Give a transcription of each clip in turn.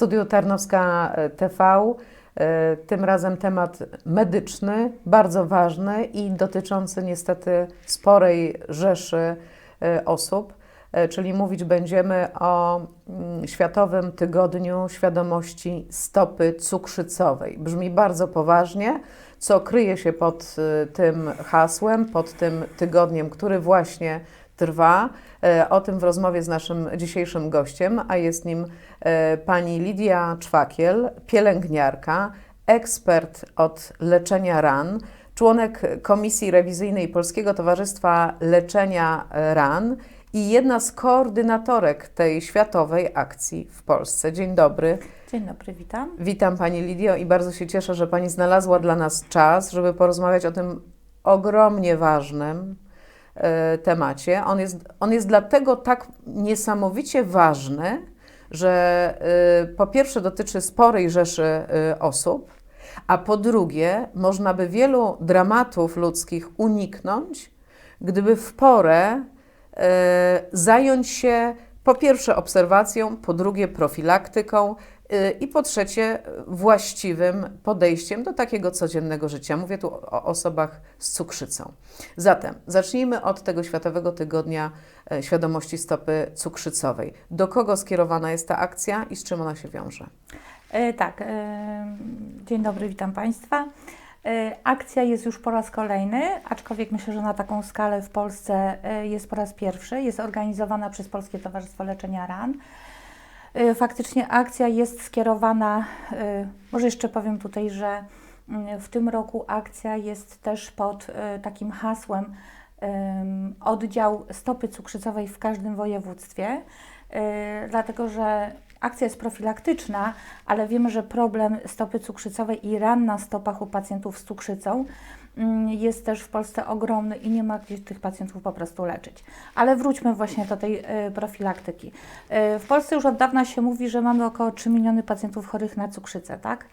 studiu Tarnowska e, TV. E, Tym razem temat medyczny, bardzo ważny i dotyczący niestety sporej rzeszy e, osób. Czyli mówić będziemy o mm, Światowym Tygodniu Świadomości Stopy Cukrzycowej. Brzmi bardzo poważnie, co kryje się pod tym hasłem, pod tym tygodniem, który właśnie trwa. E, O tym w rozmowie z naszym dzisiejszym gościem, a jest nim e, pani Lidia Czwakiel, pielęgniarka, ekspert od leczenia ran, członek Komisji Rewizyjnej Polskiego Towarzystwa Leczenia Ran i jedna z koordynatorek tej światowej akcji w Polsce. Dzień dobry. Dzień dobry, witam. Witam Pani Lidio i bardzo się cieszę, że Pani znalazła dla nas czas, żeby porozmawiać o tym ogromnie ważnym e, temacie. On jest, on jest dlatego tak niesamowicie ważny, że e, po pierwsze dotyczy sporej rzeszy e, osób, a po drugie można by wielu dramatów ludzkich uniknąć, gdyby w porę e, zająć się po pierwsze obserwacją, po drugie profilaktyką i po trzecie właściwym podejściem do takiego codziennego życia. Mówię tu o osobach z cukrzycą. Zatem zacznijmy od tego Światowego Tygodnia e, Świadomości Stopy Cukrzycowej. Do kogo skierowana jest ta akcja i z czym ona się wiąże? E, tak, e, dzień dobry, witam Państwa. Akcja jest już po raz kolejny, aczkolwiek myślę, że na taką skalę w Polsce jest po raz pierwszy. Jest organizowana przez Polskie Towarzystwo Leczenia Ran. E, faktycznie akcja jest skierowana, e, może jeszcze powiem tutaj, że mm, w tym roku akcja jest też pod e, takim hasłem em, oddział stopy cukrzycowej w każdym województwie, dlatego że akcja jest profilaktyczna, ale wiemy, że problem stopy cukrzycowej i ran na stopach u pacjentów z cukrzycą mm, jest też w Polsce ogromny i nie ma gdzie tych pacjentów po prostu leczyć. Ale wróćmy właśnie do tej e, profilaktyki. E, W Polsce już od dawna się mówi, że mamy około 3 miliony pacjentów chorych na cukrzycę, tak?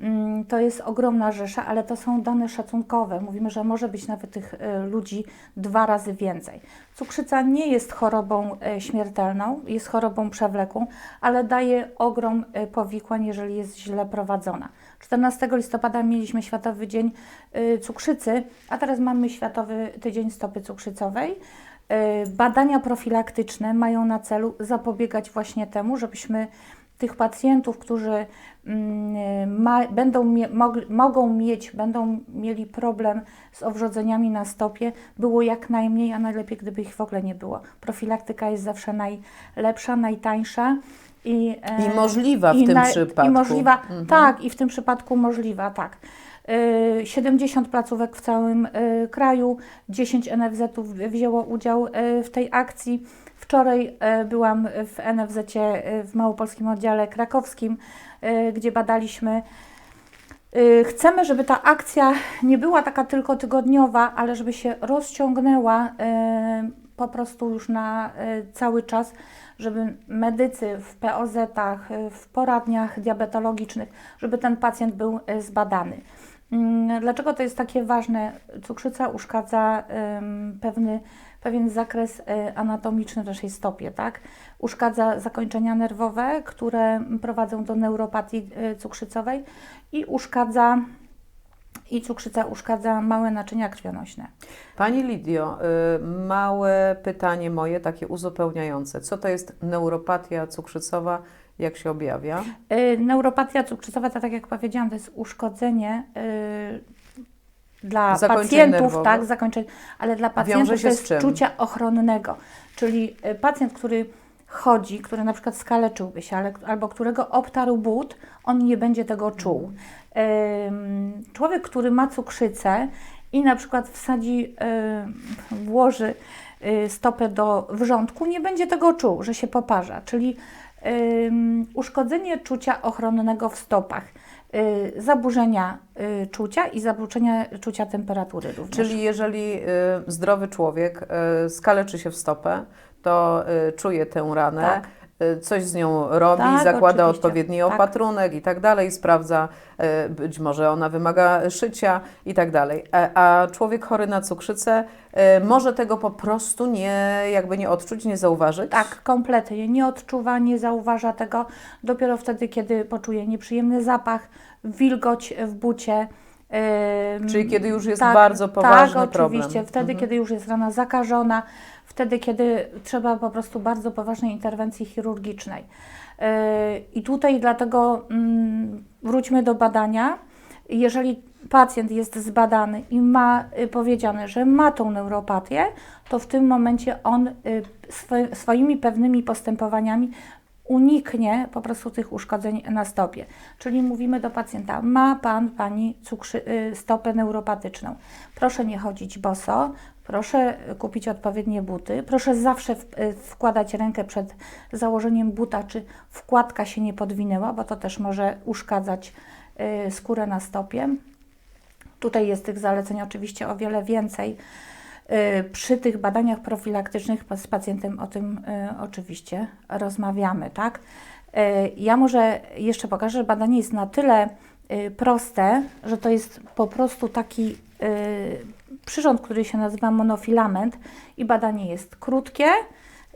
Mm, To jest ogromna rzesza, ale to są dane szacunkowe. Mówimy, że może być nawet tych e, ludzi dwa razy więcej. Cukrzyca nie jest chorobą e, śmiertelną, jest chorobą przewlekłą, ale daje ogrom e, powikłań, jeżeli jest źle prowadzona. 14 listopada mieliśmy Światowy Dzień Cukrzycy, a teraz mamy Światowy Tydzień Stopy Cukrzycowej. Badania profilaktyczne mają na celu zapobiegać właśnie temu, żebyśmy tych pacjentów, którzy mm, ma, będą mie, mogą mieć, będą mieli problem z owrzodzeniami na stopie, było jak najmniej, a najlepiej, gdyby ich w ogóle nie było. Profilaktyka jest zawsze najlepsza, najtańsza. I, e, I możliwa w i tym na- przypadku. I możliwa, Mhm. tak, i w tym przypadku możliwa, tak. Y, 70 placówek w całym y, kraju, 10 NFZ-ów wzięło udział w tej akcji. Wczoraj y, byłam w NFZ y, w Małopolskim Oddziale Krakowskim, y, gdzie badaliśmy. Chcemy, żeby ta akcja nie była taka tylko tygodniowa, ale żeby się rozciągnęła po prostu już na cały czas, żeby medycy w POZ-ach, w poradniach diabetologicznych, żeby ten pacjent był zbadany. Mm, Dlaczego to jest takie ważne? Cukrzyca uszkadza pewny, pewien zakres y, anatomiczny w naszej stopie, tak? Uszkadza zakończenia nerwowe, które prowadzą do neuropatii y, cukrzycowej i uszkadza i cukrzyca uszkadza małe naczynia krwionośne. Pani Lidio, y, małe pytanie moje, takie uzupełniające. Co to jest neuropatia cukrzycowa? Jak się objawia? Y, Neuropatia cukrzycowa, to tak jak powiedziałam, to jest uszkodzenie y, dla Zakończeń pacjentów, nerwowych. tak, zakończeń, ale dla pacjentów to jest czucia ochronnego. Czyli y, pacjent, który chodzi, który na przykład skaleczyłby się, ale, albo którego obtarł but, on nie będzie tego czuł. Ym, Człowiek, który ma cukrzycę i na przykład wsadzi, y, włoży y, stopę do wrzątku, nie będzie tego czuł, że się poparza. Czyli uszkodzenie czucia ochronnego w stopach, y, zaburzenia y, czucia i zaburzenia czucia temperatury również. Czyli jeżeli y, zdrowy człowiek skaleczy się w stopę, to czuje tę ranę, Tak. Y, coś z nią robi, Tak, zakłada oczywiście, odpowiedni tak. opatrunek i tak dalej, sprawdza, y, być może ona wymaga szycia i tak dalej. A, człowiek chory na cukrzycę y, może tego po prostu nie, jakby nie odczuć, nie zauważyć? Tak, kompletnie. Nie odczuwa, nie zauważa tego. Dopiero wtedy, kiedy poczuje nieprzyjemny zapach, wilgoć w bucie. Czyli kiedy już jest bardzo poważny tak, problem. oczywiście. Wtedy, Mhm. kiedy już jest rana zakażona, wtedy, kiedy trzeba po prostu bardzo poważnej interwencji chirurgicznej. Yy, I tutaj dlatego mm, wróćmy do badania. Jeżeli pacjent jest zbadany i ma y, powiedziane, że ma tą neuropatię, to w tym momencie on y, swo- swoimi pewnymi postępowaniami uniknie po prostu tych uszkodzeń na stopie. Czyli mówimy do pacjenta, ma Pan, Pani cukrzy, y, stopę neuropatyczną. Proszę nie chodzić boso, proszę kupić odpowiednie buty, proszę zawsze y, wkładać rękę przed założeniem buta, czy wkładka się nie podwinęła, bo to też może uszkadzać y, skórę na stopie. Tutaj jest tych zaleceń oczywiście o wiele więcej. Y, Przy tych badaniach profilaktycznych z pacjentem o tym oczywiście rozmawiamy, tak? Ja może jeszcze pokażę, że badanie jest na tyle proste, że to jest po prostu taki przyrząd, który się nazywa monofilament i badanie jest krótkie,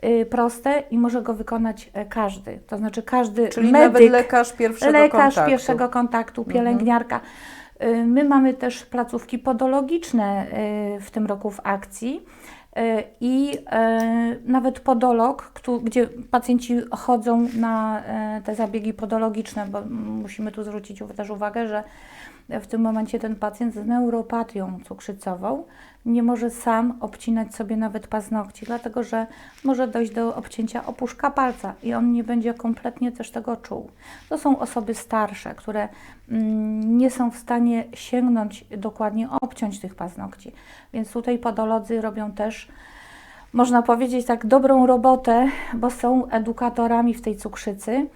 y, proste i może go wykonać e, każdy. To znaczy każdy Czyli medyk, nawet lekarz pierwszego lekarz kontaktu. pierwszego kontaktu, pielęgniarka. Y, My mamy też placówki podologiczne y, w tym roku w akcji i y, nawet podolog, gdzie pacjenci chodzą na y, te zabiegi podologiczne, bo musimy tu zwrócić też uwagę, że w tym momencie ten pacjent z neuropatią cukrzycową nie może sam obcinać sobie nawet paznokci, dlatego że może dojść do obcięcia opuszka palca i on nie będzie kompletnie też tego czuł. To są osoby starsze, które mm, nie są w stanie sięgnąć dokładnie, obciąć tych paznokci. Więc tutaj podolodzy robią też, można powiedzieć tak, dobrą robotę, bo są edukatorami w tej cukrzycy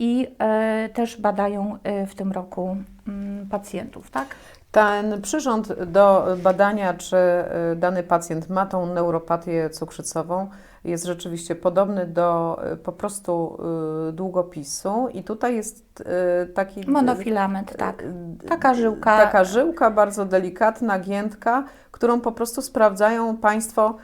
i e, też badają e, w tym roku mm, pacjentów, tak? Ten przyrząd do badania, czy y, dany pacjent ma tą neuropatię cukrzycową, jest rzeczywiście podobny do y, po prostu y, długopisu i tutaj jest y, taki Monofilament, tak. Taka żyłka. Taka żyłka bardzo delikatna, giętka, którą po prostu sprawdzają Państwo,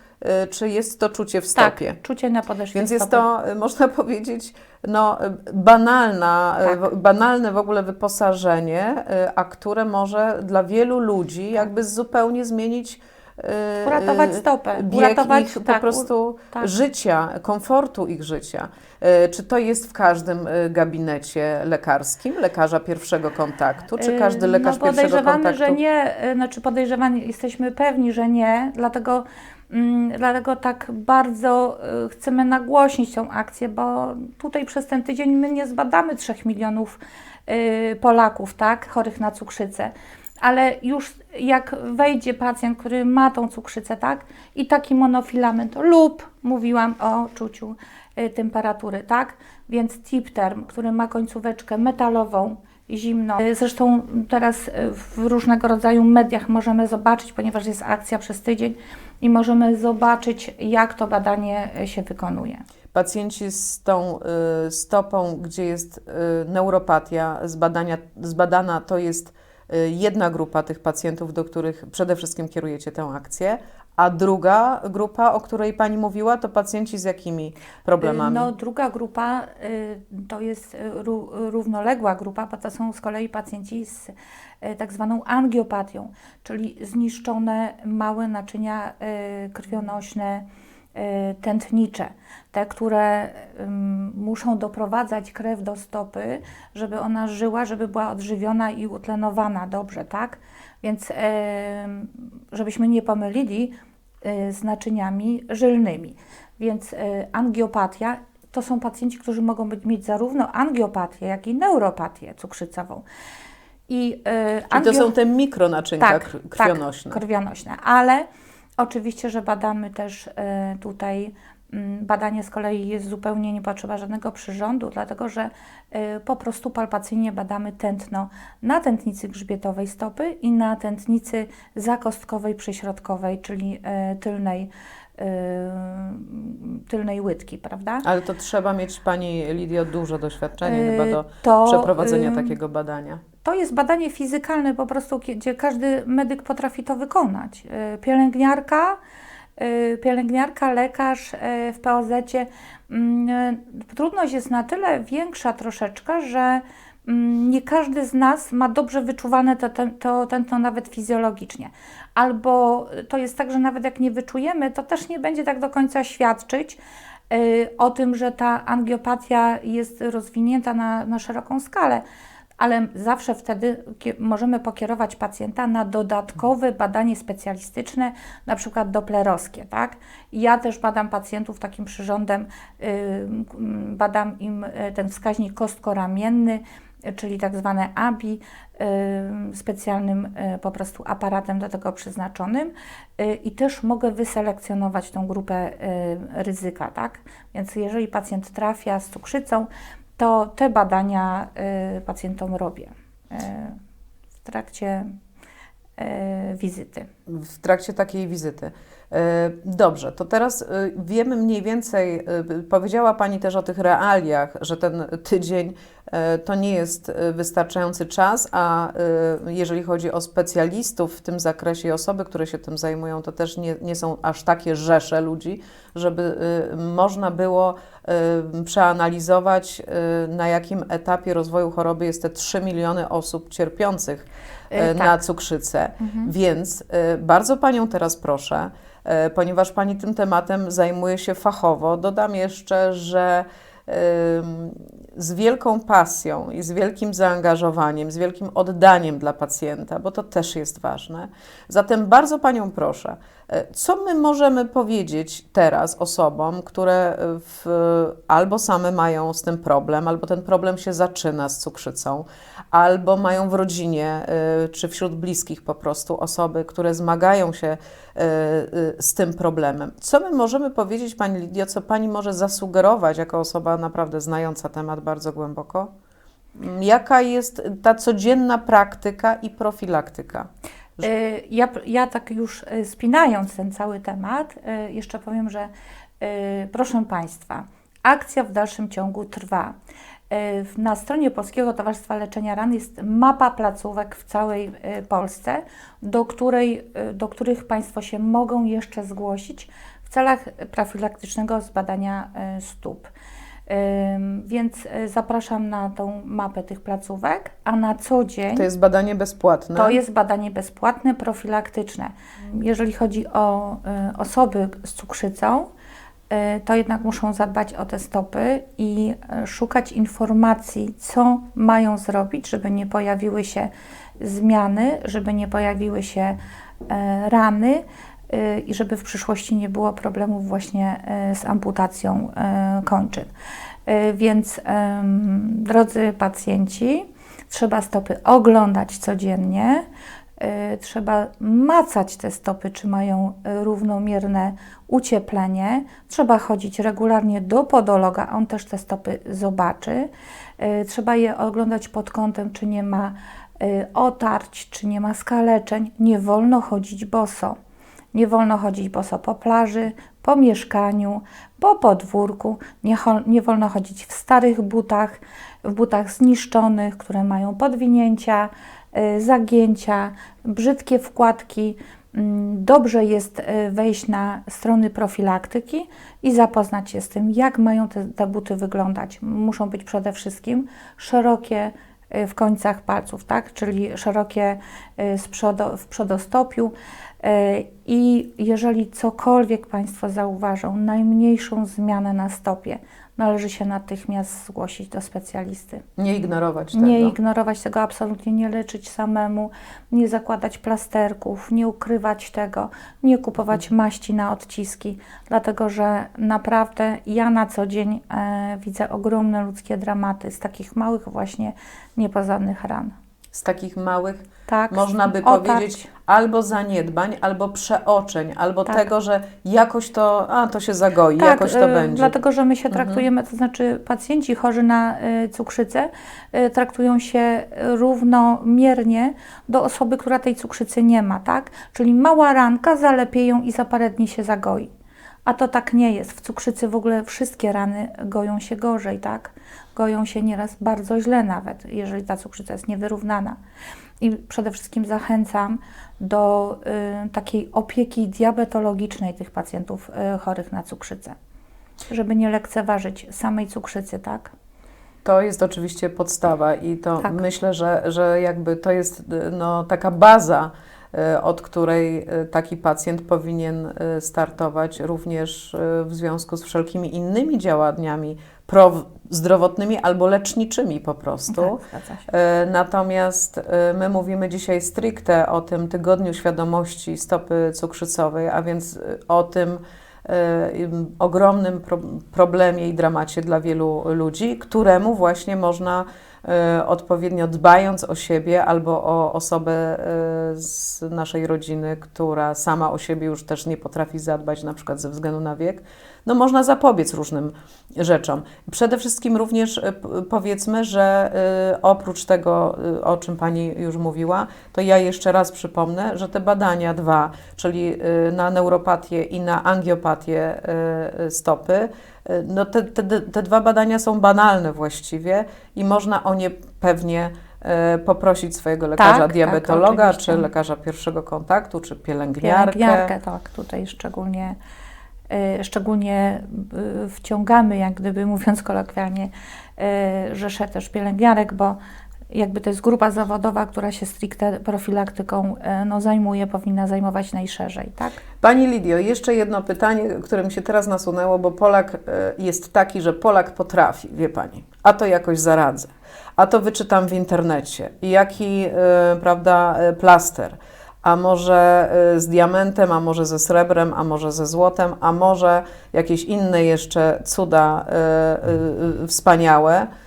czy jest to czucie w stopie. Tak, czucie na podeszwie Więc jest to, można powiedzieć, no, banalna, Tak. banalne w ogóle wyposażenie, a które może dla wielu ludzi jakby zupełnie zmienić Uratować y, stopę, bieg uratować, ich po tak, u- prostu tak. życia, komfortu ich życia. Y, Czy to jest w każdym y, gabinecie lekarskim, lekarza pierwszego kontaktu? Czy każdy Yy, lekarz no, pierwszego podejrzewamy, kontaktu? że nie, znaczy podejrzewani jesteśmy pewni, że nie, dlatego, mm, dlatego tak bardzo chcemy nagłośnić tą akcję, bo tutaj przez ten tydzień my nie zbadamy 3 milionów Polaków, tak, chorych na cukrzycę. Ale już jak wejdzie pacjent, który ma tą cukrzycę, tak, i taki monofilament lub mówiłam o czuciu y, temperatury, tak, więc Tipterm, który ma końcóweczkę metalową, zimno. Y, Zresztą teraz y, w różnego rodzaju mediach możemy zobaczyć, ponieważ jest akcja przez tydzień i możemy zobaczyć, jak to badanie y, się wykonuje. Pacjenci z tą y, stopą, gdzie jest y, neuropatia zbadania, zbadana, to jest jedna grupa tych pacjentów, do których przede wszystkim kierujecie tę akcję, a druga grupa, o której Pani mówiła, to pacjenci z jakimi problemami? No, druga grupa y, to jest y, ró- równoległa grupa, to są z kolei pacjenci z y, tak zwaną angiopatią, czyli zniszczone małe naczynia y, krwionośne, y, tętnicze, te, które muszą doprowadzać krew do stopy, żeby ona żyła, żeby była odżywiona i utlenowana dobrze, tak? Więc em, żebyśmy nie pomylili y, z naczyniami żylnymi. Więc y, angiopatia to są pacjenci, którzy mogą być, mieć zarówno angiopatię, jak i neuropatię cukrzycową. I, y, Czyli to angio- są te mikronaczynka tak, krw- krwionośne. Tak, krwionośne, ale oczywiście, że badamy też y, tutaj, mm, badanie z kolei jest zupełnie, nie potrzeba żadnego przyrządu, dlatego że y, po prostu palpacyjnie badamy tętno na tętnicy grzbietowej stopy i na tętnicy zakostkowej przyśrodkowej, czyli y, tylnej tylnej łydki, prawda? Ale to trzeba mieć Pani Lidio dużo doświadczenia chyba do to, przeprowadzenia takiego badania. To jest badanie fizykalne po prostu, gdzie każdy medyk potrafi to wykonać. Y, Pielęgniarka, y, pielęgniarka, lekarz y, w POZ-cie. mm, Trudność jest na tyle większa troszeczkę, że mm, nie każdy z nas ma dobrze wyczuwane to, to, nawet fizjologicznie. Albo to jest tak, że nawet jak nie wyczujemy, to też nie będzie tak do końca świadczyć o tym, że ta angiopatia jest rozwinięta na, na szeroką skalę ale zawsze wtedy możemy pokierować pacjenta na dodatkowe badanie specjalistyczne, na przykład doplerowskie, tak? Ja też badam pacjentów takim przyrządem, y, m, badam im y, ten wskaźnik kostkoramienny, czyli tak zwane ABI, y, specjalnym po prostu aparatem do tego przeznaczonym i też mogę wyselekcjonować tą grupę ryzyka, tak? Więc jeżeli pacjent trafia z cukrzycą, to te badania y, pacjentom robię y, w trakcie y, wizyty. w trakcie takiej wizyty. E, Dobrze, to teraz e, wiemy mniej więcej, e, powiedziała Pani też o tych realiach, że ten tydzień to nie jest wystarczający czas, a jeżeli chodzi o specjalistów w tym zakresie i osoby, które się tym zajmują, to też nie, nie są aż takie rzesze ludzi, żeby można było przeanalizować, na jakim etapie rozwoju choroby jest te 3 miliony osób cierpiących E, na tak. cukrzycę. Więc y, bardzo Panią teraz proszę, ponieważ Pani tym tematem zajmuje się fachowo, dodam jeszcze, że z wielką pasją i z wielkim zaangażowaniem, z wielkim oddaniem dla pacjenta, bo to też jest ważne. Zatem bardzo Panią proszę, co my możemy powiedzieć teraz osobom, które w, albo same mają z tym problem, albo ten problem się zaczyna z cukrzycą, albo mają w rodzinie y, czy wśród bliskich po prostu osoby, które zmagają się y, z tym problemem. Co my możemy powiedzieć, Pani Lidio, co Pani może zasugerować jako osoba naprawdę znająca temat bardzo głęboko? Jaka jest ta codzienna praktyka i profilaktyka? Y, Ja, ja tak już y, spinając ten cały temat, y, jeszcze powiem, że proszę Państwa, akcja w dalszym ciągu trwa. Na stronie Polskiego Towarzystwa Leczenia Ran jest mapa placówek w całej Polsce, do, której, do których Państwo się mogą jeszcze zgłosić w celach profilaktycznego zbadania stóp. Więc y, zapraszam na tą mapę tych placówek, a na co dzień To jest badanie bezpłatne. to jest badanie bezpłatne, profilaktyczne. Jeżeli chodzi o y, osoby z cukrzycą, y, to jednak muszą zadbać o te stopy i szukać informacji, co mają zrobić, żeby nie pojawiły się zmiany, żeby nie pojawiły się e, rany i żeby w przyszłości nie było problemów właśnie e, z amputacją e, kończyn. Więc drodzy pacjenci, trzeba stopy oglądać codziennie, y, trzeba macać te stopy, czy mają y, równomierne ucieplenie, trzeba chodzić regularnie do podologa, on też te stopy zobaczy, Y, trzeba je oglądać pod kątem, czy nie ma y, otarć, czy nie ma skaleczeń, nie wolno chodzić boso. Nie wolno chodzić boso po plaży, po mieszkaniu, po podwórku. Nie, nie wolno chodzić w starych butach, w butach zniszczonych, które mają podwinięcia, y, zagięcia, brzydkie wkładki. Mm, Dobrze jest y, wejść na strony profilaktyki i zapoznać się z tym, jak mają te, te buty wyglądać. Muszą być przede wszystkim szerokie w końcach palców, tak? czyli szerokie y, z przodo, w przodostopiu. Y, I jeżeli cokolwiek Państwo zauważą, najmniejszą zmianę na stopie, należy się natychmiast zgłosić do specjalisty. Nie ignorować tego. Nie ignorować tego, absolutnie nie leczyć samemu, nie zakładać plasterków, nie ukrywać tego, nie kupować maści na odciski, dlatego że naprawdę ja na co dzień e, widzę ogromne ludzkie dramaty z takich małych właśnie niepoznanych ran. Z takich małych Tak, można by otarć. powiedzieć albo zaniedbań, albo przeoczeń, albo Tak. tego, że jakoś to, a to się zagoi, Tak, jakoś to y, będzie. dlatego że my się Mhm. traktujemy, to znaczy pacjenci chorzy na y, cukrzycę y, traktują się równomiernie do osoby, która tej cukrzycy nie ma, tak? Czyli mała ranka zalepie ją i za parę dni się zagoi. A to tak nie jest. W cukrzycy w ogóle wszystkie rany goją się gorzej, tak? Goją się nieraz bardzo źle nawet, jeżeli ta cukrzyca jest niewyrównana. I przede wszystkim zachęcam do y, takiej opieki diabetologicznej tych pacjentów y, chorych na cukrzycę, żeby nie lekceważyć samej cukrzycy, tak? To jest oczywiście podstawa i to Tak. myślę, że, że jakby to jest y, no, taka baza, od której y, taki pacjent powinien y, startować również w związku z wszelkimi innymi działaniami prozdrowotnymi albo leczniczymi po prostu. Tak. E, Natomiast e, my mówimy dzisiaj stricte o tym tygodniu świadomości stopy cukrzycowej, a więc e, o tym e, ogromnym pro problemie i dramacie dla wielu ludzi, któremu właśnie można e, odpowiednio dbając o siebie albo o osobę e, z naszej rodziny, która sama o siebie już też nie potrafi zadbać, na przykład ze względu na wiek, no można zapobiec różnym rzeczom. Przede wszystkim również e, powiedzmy, że oprócz tego, o czym Pani już mówiła, to ja jeszcze raz przypomnę, że te badania dwa, czyli na neuropatię i na angiopatię stopy, no te, te, te dwa badania są banalne właściwie i można o nie pewnie y, poprosić swojego lekarza tak, diabetologa, oczywiście. czy lekarza pierwszego kontaktu, czy pielęgniarkę. Pielęgniarkę, tak, tutaj szczególnie, y, szczególnie y, wciągamy, jak gdyby mówiąc kolokwialnie, y, rzeszę też pielęgniarek, bo jakby to jest grupa zawodowa, która się stricte profilaktyką y, no, zajmuje, powinna zajmować najszerzej, tak? Pani Lidio, jeszcze jedno pytanie, które mi się teraz nasunęło, bo Polak e, jest taki, że Polak potrafi, wie Pani, a to jakoś zaradzę, a to wyczytam w internecie, jaki, e, prawda, e, plaster, a może e, z diamentem, a może ze srebrem, a może ze złotem, a może jakieś inne jeszcze cuda e, e, e, wspaniałe, e,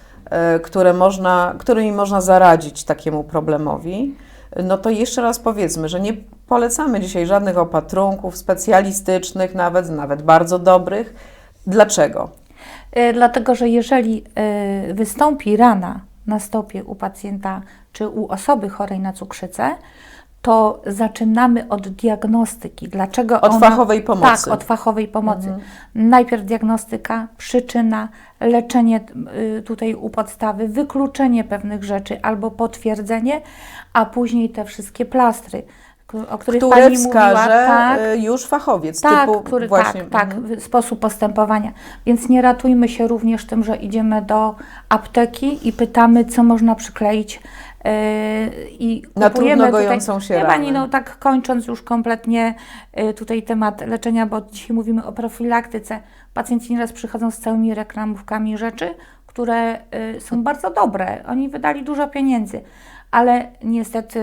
które można, którymi można zaradzić takiemu problemowi, no to jeszcze raz powiedzmy, że nie polecamy dzisiaj żadnych opatrunków specjalistycznych, nawet, nawet bardzo dobrych. Dlaczego? Y, Dlatego, że jeżeli y, wystąpi rana na stopie u pacjenta czy u osoby chorej na cukrzycę, to zaczynamy od diagnostyki. Dlaczego Od ona, fachowej pomocy. Tak, od fachowej pomocy. Mhm. Najpierw diagnostyka, przyczyna, leczenie y, tutaj u podstawy, wykluczenie pewnych rzeczy albo potwierdzenie, a później te wszystkie plastry, o których Które Pani wskaże mówiła. Tak, y, już fachowiec tak, typu który, właśnie. tak, tak, mhm. sposób postępowania. Więc nie ratujmy się również tym, że idziemy do apteki i pytamy, co można przykleić yy, i Na kupujemy trudno tutaj. się Wie Pani, no tak kończąc już kompletnie yy, tutaj temat leczenia, bo dzisiaj mówimy o profilaktyce. Pacjenci nieraz przychodzą z całymi reklamówkami rzeczy, które yy, są bardzo dobre. Oni wydali dużo pieniędzy, ale niestety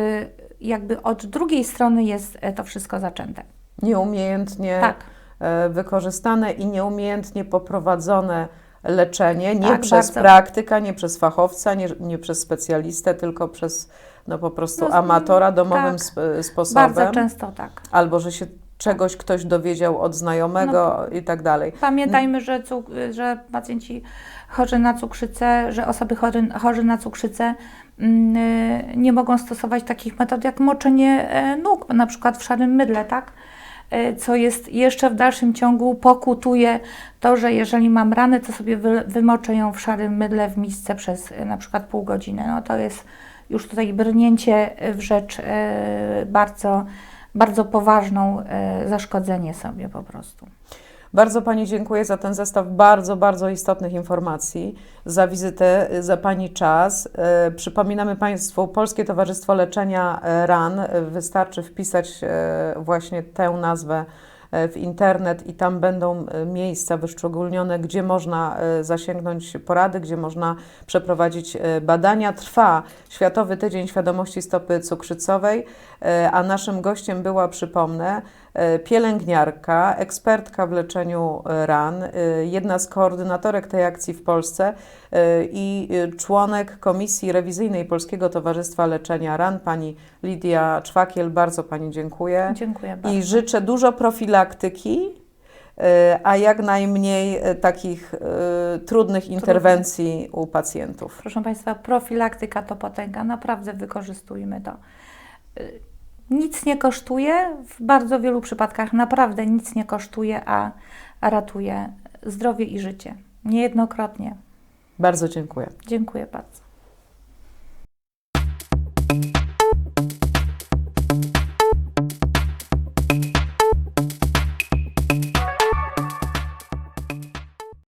jakby od drugiej strony jest e, to wszystko zaczęte. Nieumiejętnie Tak. e, wykorzystane i nieumiejętnie poprowadzone leczenie, nie Tak, przez bardzo. praktyka, nie przez fachowca, nie, nie przez specjalistę, tylko przez no po prostu No, amatora domowym tak. sp- sposobem. Bardzo często tak. albo że się czegoś ktoś dowiedział od znajomego No i tak dalej. Pamiętajmy, że, że pacjenci chorzy na cukrzycę, że osoby chory, chorzy na cukrzycę nie mogą stosować takich metod jak moczenie e, nóg, na przykład w szarym mydle, tak? E, Co jest jeszcze w dalszym ciągu pokutuje to, że jeżeli mam ranę, to sobie wy, wymoczę ją w szarym mydle w misce przez e, na przykład pół godziny. No to jest już tutaj brnięcie w rzecz bardzo, bardzo poważną, zaszkodzenie sobie po prostu. Bardzo Pani dziękuję za ten zestaw bardzo, bardzo istotnych informacji, za wizytę, za Pani czas. E, Przypominamy Państwu Polskie Towarzystwo Leczenia e, RAN. E, Wystarczy wpisać właśnie tę nazwę w internet i tam będą miejsca wyszczególnione, gdzie można zasięgnąć porady, gdzie można przeprowadzić badania. Trwa Światowy Tydzień Świadomości Stopy Cukrzycowej, a naszym gościem była, przypomnę, pielęgniarka, ekspertka w leczeniu e, ran, e, jedna z koordynatorek tej akcji w Polsce e, i e, członek Komisji Rewizyjnej Polskiego Towarzystwa Leczenia Ran, pani Lidia Czwakiel. Bardzo Pani dziękuję. Dziękuję bardzo. I życzę dużo profilaktyki, e, a jak najmniej e, takich e, trudnych interwencji u pacjentów. Proszę Państwa, profilaktyka to potęga, naprawdę wykorzystujmy to nic nie kosztuje, w bardzo wielu przypadkach naprawdę nic nie kosztuje, a, ratuje zdrowie i życie. Niejednokrotnie. Bardzo dziękuję. Dziękuję bardzo.